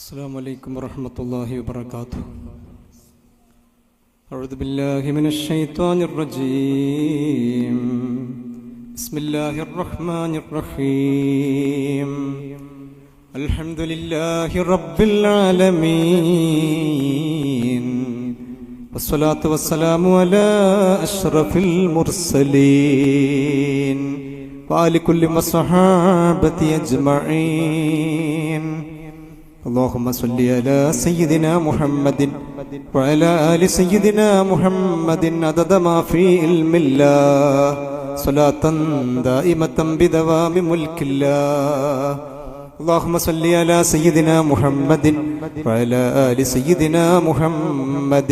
السلام عليكم ورحمة الله وبركاته أعوذ بالله من الشيطان الرجيم بسم الله الرحمن الرحيم الحمد لله رب العالمين والصلاة والسلام على أشرف المرسلين وآل كل وصحابة أجمعين اللهم صل على سيدنا محمد وعلى آل سيدنا محمد عدد ما في علم الله صلاة دائمة بدوام ملك الله. اللهم صل على سيدنا محمد وعلى آل سيدنا محمد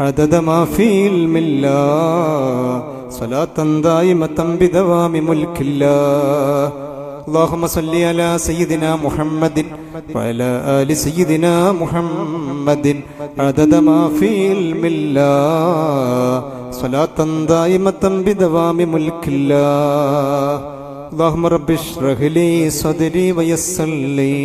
عدد ما في علم الله صلاة دائمة بدوام ملك الله. اللهم صل على سيدنا محمد وعلى آل سيدنا محمد عدد ما في علم الله صلاة دائمة بدوام ملك الله اللهم رب اشرح لي صدري ويسر لي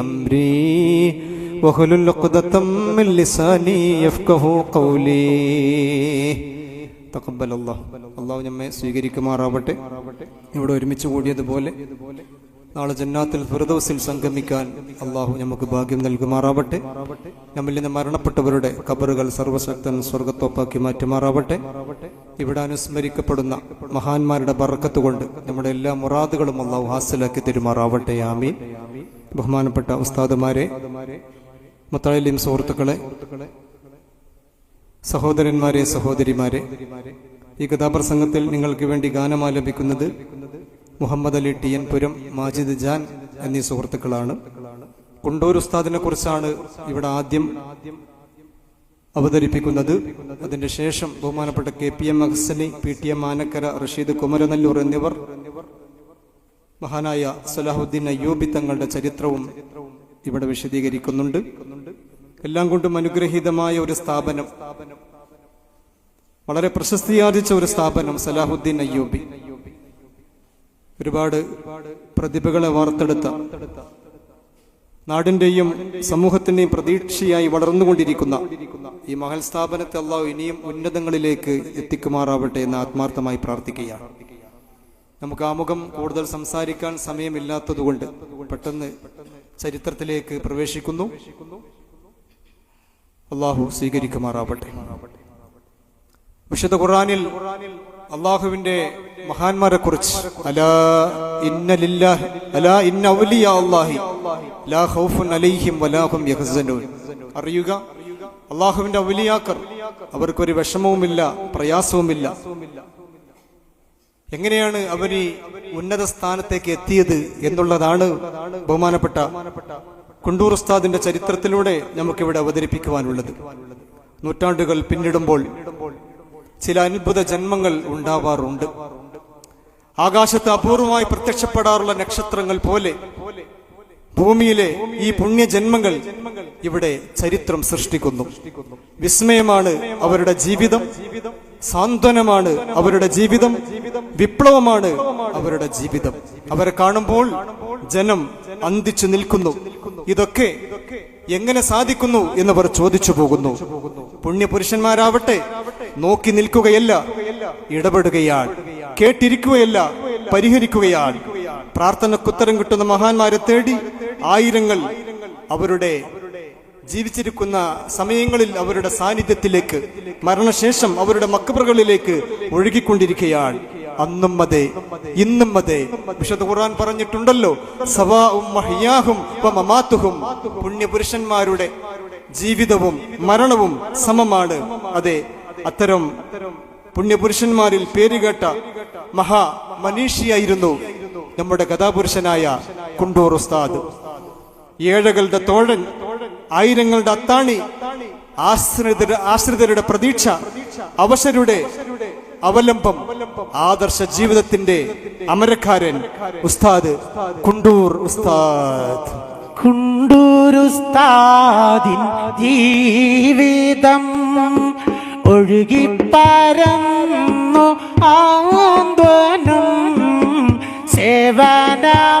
أمري وحلل عقدة من لساني يفقه قولي തക്കബൽ അള്ളാഹ് നമ്മെ സ്വീകരിക്കുമാറാവട്ടെ. ഇവിടെ ഒരുമിച്ച് കൂടിയതുപോലെ നാളെ ജന്നാത്തിൽ ഫിറദോസിൽ സംഗമിക്കാൻ അള്ളാഹു നമുക്ക് ഭാഗ്യം നൽകുമാറാവട്ടെ. നമ്മിൽ നിന്ന് മരണപ്പെട്ടവരുടെ കബറുകൾ സർവശക്തൻ സ്വർഗത്തോപ്പാക്കി മാറ്റുമാറാവട്ടെ. ഇവിടെ അനുസ്മരിക്കപ്പെടുന്ന മഹാന്മാരുടെ ബറക്കത്ത് കൊണ്ട് നമ്മുടെ എല്ലാ മുറാദുകളും അള്ളാഹു ഹാസിലാക്കി തരുമാറാവട്ടെ. ആമീൻ. ബഹുമാനപ്പെട്ട ഉസ്താദുമാരെ മുത്താലിം സുഹൃത്തുക്കളെ സഹോദരന്മാരെ സഹോദരിമാരെ ഈ കഥാപ്രസംഗത്തിൽ നിങ്ങൾക്ക് വേണ്ടി ഗാനമാലപിക്കുന്നത് മുഹമ്മദ് അലി ടി എൻ പുരം മാജിദ് ജാൻ എന്നീ സുഹൃത്തുക്കളാണ്. കുണ്ടൂർ ഉസ്താദിനെ കുറിച്ചാണ് ഇവിടെ ആദ്യം അവതരിപ്പിക്കുന്നത്. അതിന്റെ ശേഷം ബഹുമാനപ്പെട്ട K P M Ahsani P T M Anakkara Rasheed Kumaranallur എന്നിവർ മഹാനായ സലാഹുദ്ദീൻ അയ്യൂബി തങ്ങളുടെ ചരിത്രവും ഇവിടെ വിശദീകരിക്കുന്നുണ്ട്. എല്ലാം കൊണ്ടും അനുഗ്രഹീതമായ ഒരു സ്ഥാപനം വളരെ പ്രശസ്തിയാർജിച്ച ഒരു സ്ഥാപനം സലാഹുദ്ദീൻ അയ്യൂബി. ഒരുപാട് പ്രതിഭകളെ വാർത്തെടുത്ത നാടിന്റെയും സമൂഹത്തിന്റെയും പ്രതീക്ഷയായി വളർന്നുകൊണ്ടിരിക്കുന്ന ഈ മഹൽ സ്ഥാപനത്തെ അള്ളാഹു ഇനിയും ഉന്നതങ്ങളിലേക്ക് എത്തിക്കുമാറാവട്ടെ എന്ന് ആത്മാർത്ഥമായി പ്രാർത്ഥിക്കുകയാണ്. നമുക്ക് ആമുഖം കൂടുതൽ സംസാരിക്കാൻ സമയമില്ലാത്തതുകൊണ്ട് പെട്ടെന്ന് ചരിത്രത്തിലേക്ക് പ്രവേശിക്കുന്നു. അള്ളാഹു സ്വീകരിക്കുമാറാവട്ടെ. വിശുദ്ധ ഖുറാനിൽ അള്ളാഹുവിന്റെ മഹാന്മാരെ കുറിച്ച് ഇന്ന ഔലിയാ അല്ലാഹി ലാ ഖൗഫുൻ അലൈഹിം യഹ്സനൂൻ. അറിയുക അള്ളാഹുവിന്റെ ഔലിയാക്കർ അവർക്കൊരു വിഷമവുമില്ല പ്രയാസവുമില്ല. എങ്ങനെയാണ് അവർ ഈ ഉന്നത സ്ഥാനത്തേക്ക് എത്തിയത് എന്നുള്ളതാണ് ബഹുമാനപ്പെട്ട കുണ്ടൂർ ഉസ്താദിന്റെ ചരിത്രത്തിലൂടെ നമുക്കിവിടെ അവതരിപ്പിക്കുവാനുള്ളത്. നൂറ്റാണ്ടുകൾ പിന്നിടുമ്പോൾ ചില അത്ഭുത ജന്മങ്ങൾ ഉണ്ടാവാറുണ്ട്. ആകാശത്ത് അപൂർവമായി പ്രത്യക്ഷപ്പെടാറുള്ള നക്ഷത്രങ്ങൾ പോലെ ഭൂമിയിലെ ഈ പുണ്യജന്മങ്ങൾ ഇവിടെ ചരിത്രം സൃഷ്ടിക്കുന്നു. വിസ്മയമാണ് അവരുടെ ജീവിതം സാന്ത്വനമാണ് അവരുടെ ജീവിതം വിപ്ലവമാണ് അവരുടെ ജീവിതം. അവരെ കാണുമ്പോൾ ജനം അന്തിച്ചു നിൽക്കുന്നു. ഇതൊക്കെ എങ്ങനെ സാധിക്കുന്നു എന്നവർ ചോദിച്ചു പോകുന്നു. പുണ്യപുരുഷന്മാരാവട്ടെ നോക്കി നിൽക്കുകയല്ല. ഇടപെടുകയാണ്. കേട്ടിരിക്കുകയല്ല. പരിഹരിക്കുകയാണ്. പ്രാർത്ഥനക്കുത്തരം കിട്ടുന്ന മഹാന്മാരെ തേടി ആയിരങ്ങൾ അവരുടെ ജീവിച്ചിരിക്കുന്ന സമയങ്ങളിൽ അവരുടെ സാന്നിധ്യത്തിലേക്ക് മരണശേഷം അവരുടെ മക്കബറുകളിലേക്ക് ഒഴുകിക്കൊണ്ടിരിക്കുകയാണ്. അന്നും അതെ ഇന്നും അതെ. വിശുദ്ധ ഖുർആൻ പറഞ്ഞിട്ടുണ്ടല്ലോ സവാഉം മഹിയാഹും പുണ്യപുരുഷന്മാരുടെ ജീവിതവും മരണവും സമമാണ്. അതെ അത്തരം പുണ്യപുരുഷന്മാരിൽ പേരുകേട്ട മഹാ മനീഷിയായിരുന്നു നമ്മുടെ കഥാപുരുഷനായ കുണ്ടൂർ ഉസ്താദ്. ഏഴകളുടെ തോഴൻ ആയിരങ്ങളുടെ അത്താണി ആശ്രിതരുടെ പ്രതീക്ഷ അവശരുടെ അവലംബം ആദർശ ജീവിതത്തിന്റെ അമരക്കാരൻ ഉസ്താദ് കുണ്ടൂർ ഉസ്താദ്. കുണ്ടൂർ ഉസ്താദിൻ ജീവിതം ഒഴുകിപ്പരന്നു ആന്തോനും സേവനമായി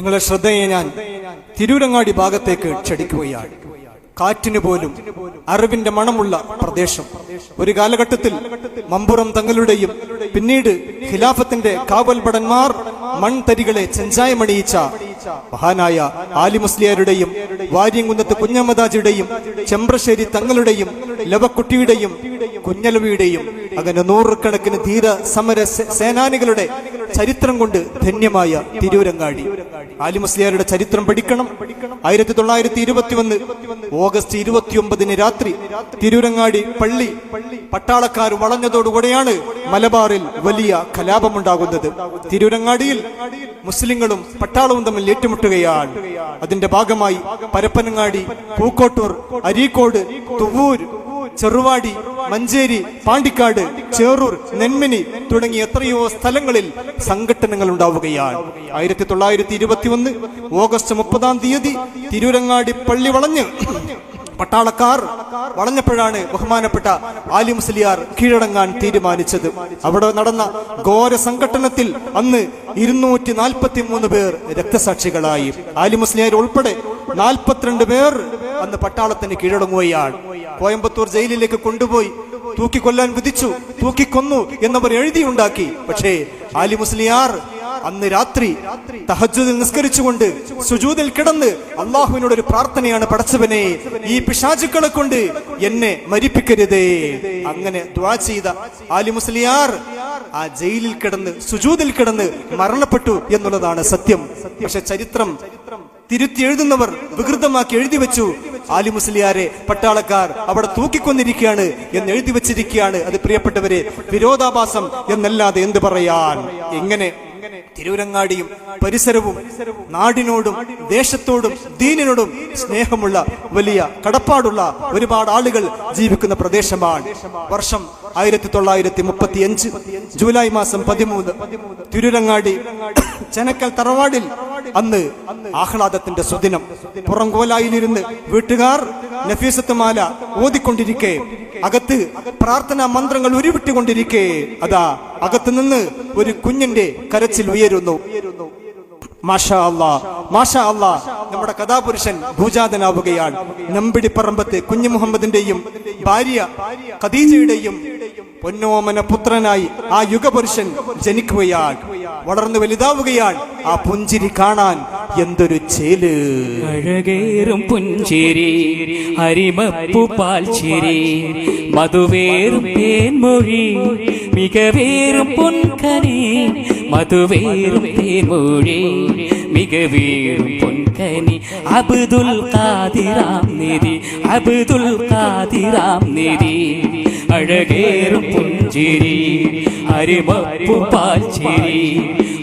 നിങ്ങളുടെ ശ്രദ്ധയെ ഞാൻ തിരൂരങ്ങാടി ഭാഗത്തേക്ക് ക്ഷണിക്കുകയാണ്. കാറ്റിന് പോലും അറിവിന്റെ മണമുള്ള പ്രദേശം. ഒരു കാലഘട്ടത്തിൽ മമ്പുറം തങ്ങളുടെയും പിന്നീട് ഖിലാഫത്തിന്റെ കാവൽഭടന്മാർ മൺതരികളെ ചെഞ്ചായമണിയിച്ച മഹാനായ ആലി മുസ്ലിയാരുടെയും വാര്യംകുന്നത്ത് കുഞ്ഞമ്മദാജിയുടെയും ചെമ്പ്രശ്ശേരി തങ്ങളുടെയും ലവക്കുട്ടിയുടെയും കുഞ്ഞലവിയുടെയും അങ്ങനെ നൂറുകണക്കിന് ധീര സമര സേനാനികളുടെ ചരിത്രം കൊണ്ട് ധന്യമായ തിരൂരങ്ങാടി. ആലിമസ്ലിയാരുടെ ചരിത്രം പഠിക്കണം. ആയിരത്തി തൊള്ളായിരത്തി ഇരുപത്തി ഒന്ന് ഓഗസ്റ്റ് ഇരുപത്തിയൊമ്പതിന് രാത്രി തിരൂരങ്ങാടി പള്ളി പട്ടാളക്കാർ വളഞ്ഞതോടുകൂടെയാണ് മലബാറിൽ വലിയ കലാപമുണ്ടാകുന്നത്. തിരൂരങ്ങാടിയിൽ മുസ്ലിങ്ങളും പട്ടാളവും തമ്മിൽ ഏറ്റുമുട്ടുകയാണ്. അതിന്റെ ഭാഗമായി പരപ്പനങ്ങാടി പൂക്കോട്ടൂർ അരീക്കോട് തുവൂർ ചെറുവാടി മഞ്ചേരി പാണ്ടിക്കാട് ചേറൂർ നെന്മിനി തുടങ്ങി എത്രയോ സ്ഥലങ്ങളിൽ സംഘടനകൾ ഉണ്ടാവുകയാണ് ആയിരത്തി തൊള്ളായിരത്തി ഇരുപത്തി ഒന്ന് ഓഗസ്റ്റ് മുപ്പതാം തീയതി തിരൂരങ്ങാടി പള്ളി വളഞ്ഞ് പട്ടാളക്കാർ വളഞ്ഞപ്പോഴാണ് ബഹുമാനപ്പെട്ട ആലി മുസ്ലിയാർ കീഴടങ്ങാൻ തീരുമാനിച്ചത്. അവിടെ നടന്ന ഘോര സംഘട്ടനത്തിൽ അന്ന് ഇരുന്നൂറ്റി നാൽപ്പത്തി മൂന്ന് പേർ രക്തസാക്ഷികളായി. ആലി മുസ്ലിയാർ ഉൾപ്പെടെ നാൽപ്പത്തിരണ്ട് പേർ അന്ന് പട്ടാളത്തിന് കീഴടങ്ങുകയാണ്. കോയമ്പത്തൂർ ജയിലിലേക്ക് കൊണ്ടുപോയി തൂക്കിക്കൊല്ലാൻ വിധിച്ചു തൂക്കിക്കൊന്നു എന്നവർ എഴുതിയുണ്ടാക്കി. പക്ഷേ ആലി മുസ്ലിയാർ അന്ന് രാത്രി തഹജ്ജുദിൽ നിസ്കരിച്ചുകൊണ്ട് സുജൂദിൽ കിടന്ന് അള്ളാഹുവിനോട് ഒരു പ്രാർത്ഥനയാണ് പടച്ചവനെ ഈ പിശാചുക്കളെ കൊണ്ട് എന്നെ മരിപ്പിക്കരുതേ. അങ്ങനെ ദ്വാ ചെയ്ത ആലി മുസ്ലിയാർ ആ ജയിലിൽ കിടന്ന് സുജൂദിൽ കിടന്ന് മരണപ്പെട്ടു എന്നുള്ളതാണ് സത്യം. പക്ഷെ ചരിത്രം തിരുത്തി എഴുതുന്നവർ വികൃതമാക്കി എഴുതി വെച്ചു. ആലി മുസ്ലിയാരെ പട്ടാളക്കാർ അവിടെ തൂക്കിക്കൊന്നിരിക്കുകയാണ് എന്ന് എഴുതി വെച്ചിരിക്കുകയാണ്. അത് പ്രിയപ്പെട്ടവരെ വിരോധാഭാസം എന്നല്ലാതെ എന്ത് പറയാൻ? എങ്ങനെ തിരൂരങ്ങാടിയും പരിസരവും നാടിനോടും ദേശത്തോടും ദീനിനോടും സ്നേഹമുള്ള വലിയ കടപ്പാടുള്ള ഒരുപാട് ആളുകൾ ജീവിക്കുന്ന പ്രദേശമാണ്. വർഷം ആയിരത്തി തൊള്ളായിരത്തി മുപ്പത്തി അഞ്ച് ജൂലൈ മാസം പതിമൂന്ന് തിരൂരങ്ങാടി ചെനക്കൽ തറവാടിൽ അന്ന് ആഹ്ലാദത്തിന്റെ സുദിനം. പുറംകോലായിലിരുന്ന് വീട്ടുകാർ നഫീസത്തുമാല ഓതിക്കൊണ്ടിരിക്കെ അകത്ത് പ്രാർത്ഥനാ മന്ത്രങ്ങൾ ഉരുവിട്ടുകൊണ്ടിരിക്കെ. അതാ അകത്ത് നിന്ന് ഒരു കുഞ്ഞിന്റെ കരച്ചിൽ ഉയരുന്നു. അള്ളാ അള്ളാ നമ്മുടെ കഥാപുരുഷൻ ഭൂജാതനാവുകയാണ്. നമ്പിടി പറമ്പത്ത് കുഞ്ഞു മുഹമ്മദിന്റെയും ഭാര്യ ഖദീജയുടെയും പൊന്നോമന പുത്രനായി ആ യുഗപുരുഷൻ ജനിക്കുകയാണ്. വളർന്നു വലുതാവുകയാണ്. ആ പുഞ്ചിരി കാണാൻ എന്തൊരു ചേൽ? അഴകേറും പുഞ്ചിരി അരിമപ്പു പാൽച്ചിരി മധുവേറും തേൻമൊഴി മികവേറും പൊൻകനി മധുവേറും തേൻമൊഴി മികവേറും പൊൻകനി. അബ്ദുൽ ഖാദിറാം നിധി അബ്ദുൽ ഖാദിറാം നിധി. അഴകേറും പുഞ്ചിരി അരിമപ്പു പാൽച്ചിരി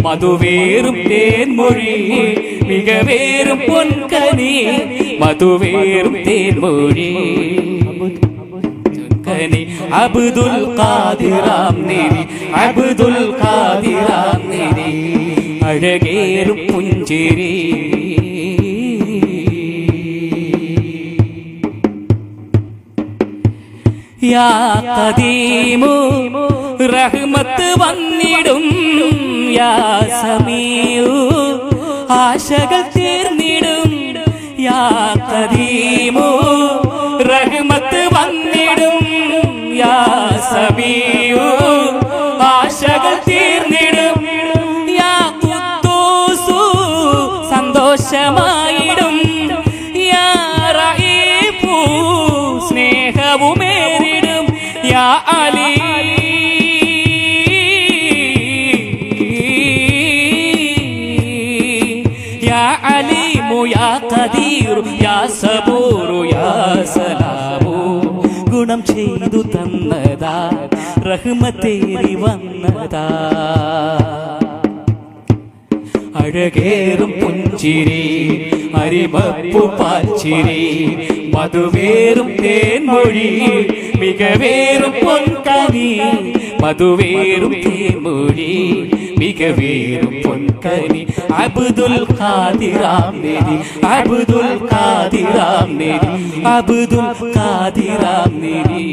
മധുവേറും തേൻമൊഴി മികവേറും പൊൻകനി മധുവേറും തേൻമൊഴി. കനി അബ്ദുൽ ഖാദിറാം നിധി അബ്ദുൽ ഖാദിറാം നിധി. അഴകേറും പുഞ്ചിരി യാ റഹ്മത്ത് വന്നിടും യാ സമീഉ. ആശകൾ തീർന്നിടും യാ കദീമു. റഹ്മത്ത് വന്നിടും യാ കദീറു യാ സബൂറു യാ സലാമു. ഗുണം ചെയ്തു തന്നതാ റഹ്മത്തേറി വന്നതാ. അഴകേറും പുഞ്ചിരി അരിമപ്പു പാച്ചിരി മധുവേറും തേൻമൊഴി മികവേറും പൊൻകനി മധുവേറും തേമൊഴി മികവേറും പൊൻകനി അബ്ദുൽ ഖാദിറാം നേരി അബ്ദുൽ ഖാദിറാം നേരി അബ്ദുൽ ഖാദിറാം നിധി